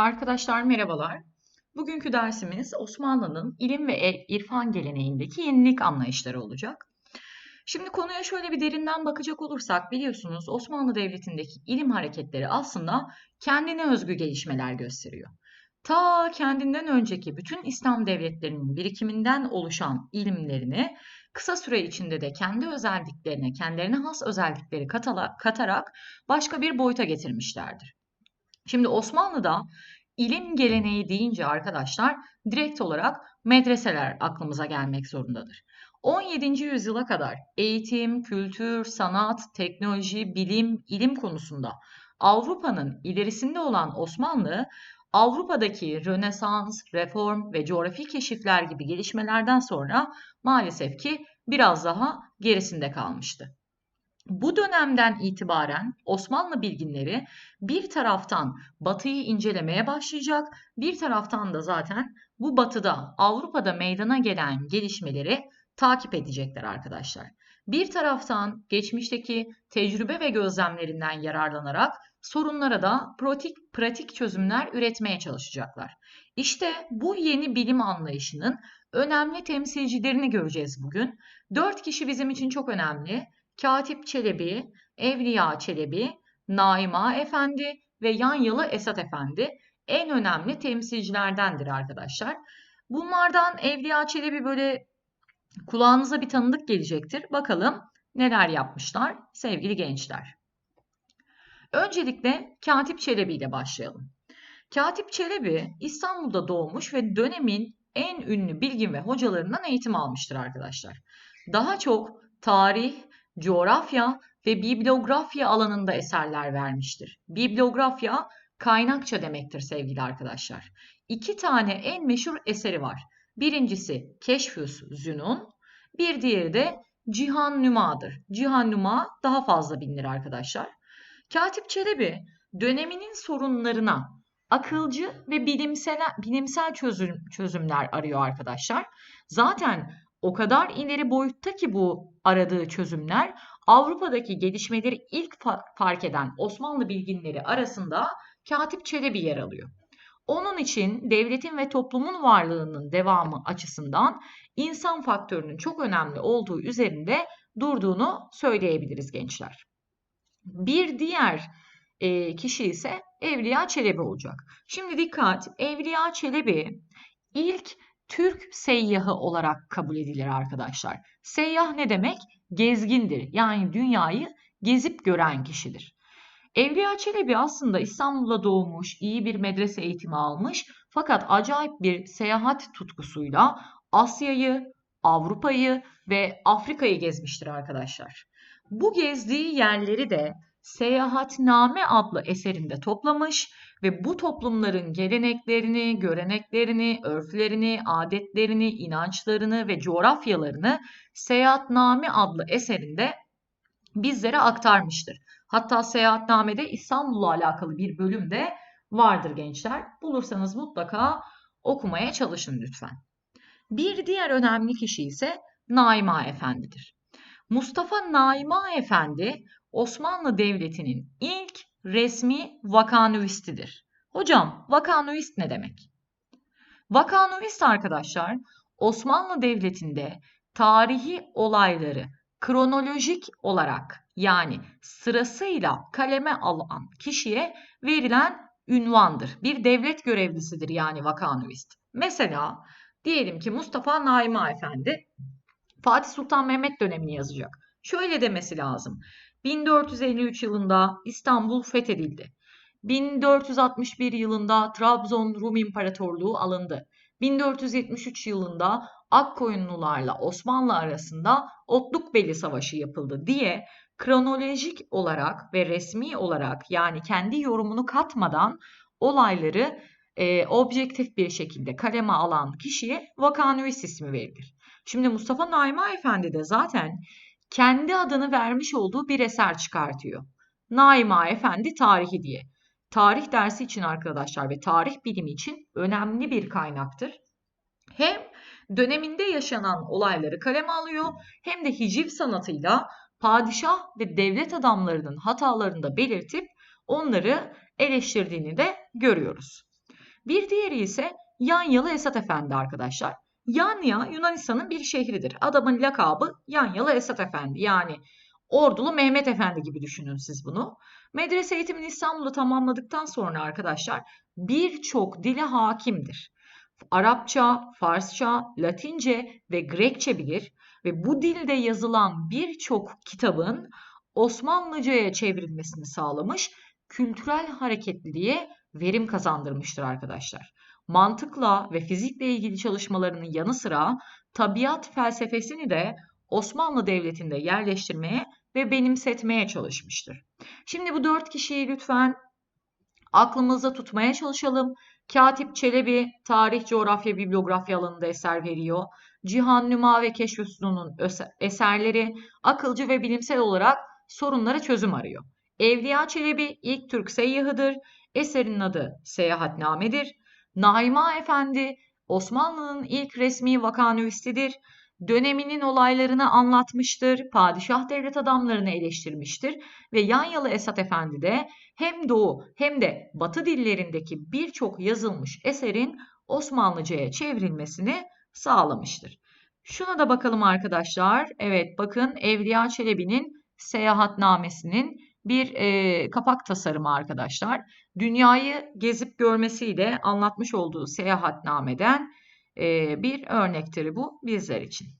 Arkadaşlar merhabalar. Bugünkü dersimiz Osmanlı'nın ilim ve e- irfan geleneğindeki yenilik anlayışları olacak. Şimdi konuya şöyle bir derinden bakacak olursak biliyorsunuz Osmanlı Devleti'ndeki ilim hareketleri aslında kendine özgü gelişmeler gösteriyor. Ta kendinden önceki bütün İslam devletlerinin birikiminden oluşan ilimlerini kısa süre içinde de kendi özelliklerine, kendilerine has özellikleri katarak başka bir boyuta getirmişlerdir. Şimdi Osmanlı'da ilim geleneği deyince arkadaşlar direkt olarak medreseler aklımıza gelmek zorundadır. 17. yüzyıla kadar eğitim, kültür, sanat, teknoloji, bilim, ilim konusunda Avrupa'nın ilerisinde olan Osmanlı, Avrupa'daki Rönesans, reform ve coğrafi keşifler gibi gelişmelerden sonra maalesef ki biraz daha gerisinde kalmıştı. Bu dönemden itibaren Osmanlı bilginleri bir taraftan Batı'yı incelemeye başlayacak, bir taraftan da zaten bu Batı'da, Avrupa'da meydana gelen gelişmeleri takip edecekler arkadaşlar. Bir taraftan geçmişteki tecrübe ve gözlemlerinden yararlanarak sorunlara da pratik, pratik çözümler üretmeye çalışacaklar. İşte bu yeni bilim anlayışının önemli temsilcilerini göreceğiz bugün. Dört kişi bizim için çok önemli. Katip Çelebi, Evliya Çelebi, Naima Efendi ve Yanyalı Esat Efendi en önemli temsilcilerdendir arkadaşlar. Bunlardan Evliya Çelebi böyle kulağınıza bir tanıdık gelecektir. Bakalım neler yapmışlar sevgili gençler. Öncelikle Katip Çelebi ile başlayalım. Katip Çelebi İstanbul'da doğmuş ve dönemin en ünlü bilgin ve hocalarından eğitim almıştır arkadaşlar. Daha çok tarih, coğrafya ve bibliografya alanında eserler vermiştir. Bibliografya kaynakça demektir sevgili arkadaşlar. İki tane en meşhur eseri var. Birincisi Keşfüs Zünun, bir diğeri de Cihan Nüma'dır. Cihan Nüma daha fazla bilinir arkadaşlar. Katip Çelebi döneminin sorunlarına akılcı ve bilimsel, bilimsel çözüm, çözümler arıyor arkadaşlar. Zaten o kadar ileri boyutta ki bu aradığı çözümler Avrupa'daki gelişmeleri ilk fark eden Osmanlı bilginleri arasında Katip Çelebi yer alıyor. Onun için devletin ve toplumun varlığının devamı açısından insan faktörünün çok önemli olduğu üzerinde durduğunu söyleyebiliriz gençler. Bir diğer e, kişi ise Evliya Çelebi olacak. Şimdi dikkat, Evliya Çelebi ilk Türk seyyahı olarak kabul edilir arkadaşlar. Seyyah ne demek? Gezgindir. Yani dünyayı gezip gören kişidir. Evliya Çelebi aslında İstanbul'da doğmuş, iyi bir medrese eğitimi almış fakat acayip bir seyahat tutkusuyla Asya'yı, Avrupa'yı ve Afrika'yı gezmiştir arkadaşlar. Bu gezdiği yerleri de Seyahatname adlı eserinde toplamış ve bu toplumların geleneklerini, göreneklerini, örflerini, adetlerini, inançlarını ve coğrafyalarını Seyahatname adlı eserinde bizlere aktarmıştır. Hatta Seyahatname'de İstanbul'la alakalı bir bölüm de vardır gençler. Bulursanız mutlaka okumaya çalışın lütfen. Bir diğer önemli kişi ise Naima Efendi'dir. Mustafa Naima Efendi Osmanlı Devleti'nin ilk resmi vakanüvistidir. Hocam vakanüvist ne demek? Vakanüvist arkadaşlar Osmanlı Devleti'nde tarihi olayları kronolojik olarak yani sırasıyla kaleme alan kişiye verilen ünvandır. Bir devlet görevlisidir yani vakanüvist. Mesela diyelim ki Mustafa Naima Efendi Fatih Sultan Mehmet dönemini yazacak. Şöyle demesi lazım. 1453 yılında İstanbul fethedildi. 1461 yılında Trabzon Rum İmparatorluğu alındı. 1473 yılında Akkoyunlularla Osmanlı arasında Otlukbeli Savaşı yapıldı diye kronolojik olarak ve resmi olarak yani kendi yorumunu katmadan olayları e, objektif bir şekilde kaleme alan kişiye vakanüvis ismi verilir. Şimdi Mustafa Naima Efendi de zaten kendi adını vermiş olduğu bir eser çıkartıyor. Naima Efendi Tarihi diye. Tarih dersi için arkadaşlar ve tarih bilimi için önemli bir kaynaktır. Hem döneminde yaşanan olayları kaleme alıyor hem de hiciv sanatıyla padişah ve devlet adamlarının hatalarını da belirtip onları eleştirdiğini de görüyoruz. Bir diğeri ise Yanyalı Esat Efendi arkadaşlar. Yanya Yunanistan'ın bir şehridir. Adamın lakabı Yanyalı Esat Efendi. Yani Ordulu Mehmet Efendi gibi düşünün siz bunu. Medrese eğitimini İstanbul'da tamamladıktan sonra arkadaşlar birçok dile hakimdir. Arapça, Farsça, Latince ve Grekçe bilir ve bu dilde yazılan birçok kitabın Osmanlıca'ya çevrilmesini sağlamış, kültürel hareketliliğe verim kazandırmıştır arkadaşlar. Mantıkla ve fizikle ilgili çalışmalarının yanı sıra tabiat felsefesini de Osmanlı Devleti'nde yerleştirmeye ve benimsetmeye çalışmıştır. Şimdi bu dört kişiyi lütfen aklımızda tutmaya çalışalım. Katip Çelebi tarih, coğrafya, bibliografya alanında eser veriyor. Cihan Nüma ve Keşf Üstün'ün eserleri akılcı ve bilimsel olarak sorunlara çözüm arıyor. Evliya Çelebi ilk Türk seyyahıdır. Eserinin adı Seyahatnamedir. Naima Efendi Osmanlı'nın ilk resmi vakanüvistidir. Döneminin olaylarını anlatmıştır. Padişah devlet adamlarını eleştirmiştir. Ve Yanyalı Esat Efendi de hem Doğu hem de Batı dillerindeki birçok yazılmış eserin Osmanlıca'ya çevrilmesini sağlamıştır. Şuna da bakalım arkadaşlar. Evet bakın Evliya Çelebi'nin Seyahatnamesi'nin bir e, kapak tasarımı arkadaşlar. Dünyayı gezip görmesiyle anlatmış olduğu seyahatnameden e, bir örnektir bu bizler için.